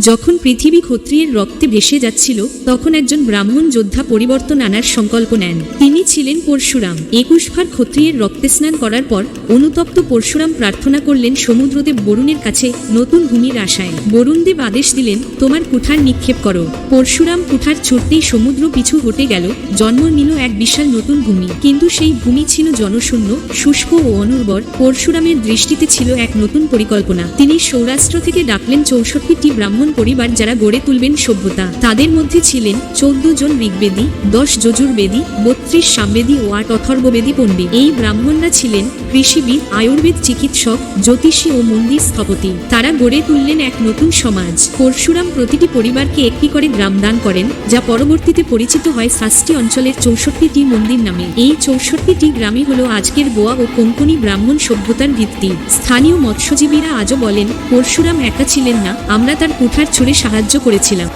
যখন পৃথিবী ক্ষত্রিয়ের রক্তে ভেসে যাচ্ছিল, তখন একজন ব্রাহ্মণ যোদ্ধা পরিবর্তন আনার সংকল্প নেন। তিনি ছিলেন পরশুরাম। একুশ ভার ক্ষত্রিয়ের রক্তে স্নান করার পর অনুতপ্ত পরশুরাম প্রার্থনা করলেন সমুদ্রদেব বরুণের কাছে, নতুন ভূমির আশায় বরুণদেব আদেশ দিলেন, তোমার কুঠার নিক্ষেপ করো। পরশুরাম কুঠার ছুটতেই সমুদ্র পিছু হটে গেল। জন্ম নিল এক বিশাল নতুন ভূমি। কিন্তু সেই ভূমি ছিল জনশূন্য, শুষ্ক ও অনুর্বর। পরশুরামের দৃষ্টিতে ছিল এক নতুন পরিকল্পনা। তিনি সৌরাষ্ট্র থেকে ডাকলেন চৌষট্টিটি ব্রাহ্মণ পরিবার যারা গড়ে তুলবেন সভ্যতা। তাদের মধ্যে ছিলেন চৌদ্দ জন ঋগ্বেদী, দশ যজুর্বেদী, বত্রিশ সামবেদী ও আট অথর্ববেদী পণ্ডিত। এই ব্রাহ্মণরা ছিলেন কৃষিবিদ আয়ুর্বেদ চিকিৎসক, জ্যোতিষী ও মন্দির স্থপতি। তারা গড়ে তুললেন এক নতুন সমাজ। পরশুরাম প্রতিটি পরিবারকে একটি করে গ্রাম দান করেন, যা পরবর্তীতে পরিচিত হয় শাস্তি অঞ্চলের চৌষট্টিটি মন্দির নামে। এই চৌষট্টিটি গ্রামই হল আজকের গোয়া ও কোঙ্কনি ব্রাহ্মণ সভ্যতার ভিত্তি। স্থানীয় মৎস্যজীবীরা আজও বলেন, পরশুরাম একা ছিলেন না, আমরা তার কুঠার ছুরি সাহায্য করেছিলাম।